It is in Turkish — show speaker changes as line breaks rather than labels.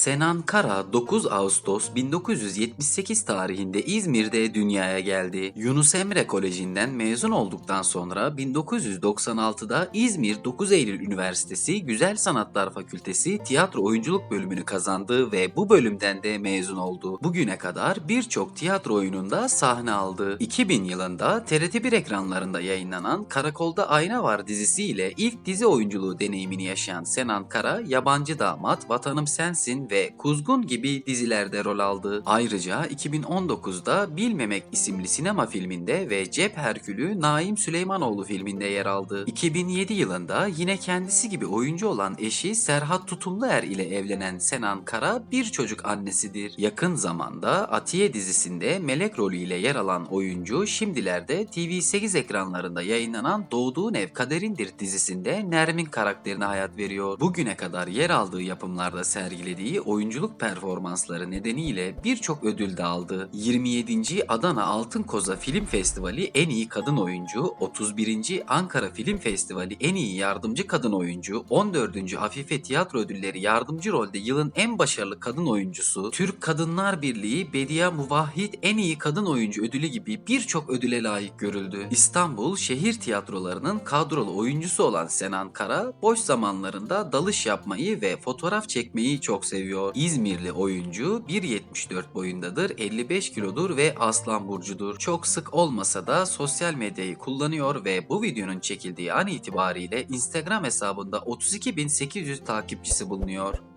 Senan Kara 9 Ağustos 1978 tarihinde İzmir'de dünyaya geldi. Yunus Emre Koleji'nden mezun olduktan sonra 1996'da İzmir 9 Eylül Üniversitesi Güzel Sanatlar Fakültesi Tiyatro Oyunculuk bölümünü kazandı ve bu bölümden de mezun oldu. Bugüne kadar birçok tiyatro oyununda sahne aldı. 2000 yılında TRT1 ekranlarında yayınlanan Karakolda Ayna Var dizisiyle ilk dizi oyunculuğu deneyimini yaşayan Senan Kara, Yabancı Damat, Vatanım Sensin ve Kuzgun gibi dizilerde rol aldı. Ayrıca 2019'da Bilmemek isimli sinema filminde ve Cep Herkülü Naim Süleymanoğlu filminde yer aldı. 2007 yılında yine kendisi gibi oyuncu olan eşi Serhat Tutumluer ile evlenen Senan Kara bir çocuk annesidir. Yakın zamanda Atiye dizisinde Melek rolüyle yer alan oyuncu şimdilerde TV8 ekranlarında yayınlanan Doğduğun Ev Kaderindir dizisinde Nermin karakterine hayat veriyor. Bugüne kadar yer aldığı yapımlarda sergilediği oyunculuk performansları nedeniyle birçok ödül de aldı. 27. Adana Altın Koza Film Festivali en iyi kadın oyuncu, 31. Ankara Film Festivali en iyi yardımcı kadın oyuncu, 14. Afife Tiyatro Ödülleri yardımcı rolde yılın en başarılı kadın oyuncusu, Türk Kadınlar Birliği Bediye Muvahhid en iyi kadın oyuncu ödülü gibi birçok ödüle layık görüldü. İstanbul şehir tiyatrolarının kadrolu oyuncusu olan Senan Kara, boş zamanlarında dalış yapmayı ve fotoğraf çekmeyi çok seviyor. İzmirli oyuncu 1.74 boyundadır, 55 kilodur ve aslan burcudur. Çok sık olmasa da sosyal medyayı kullanıyor ve bu videonun çekildiği an itibariyle Instagram hesabında 32.800 takipçisi bulunuyor.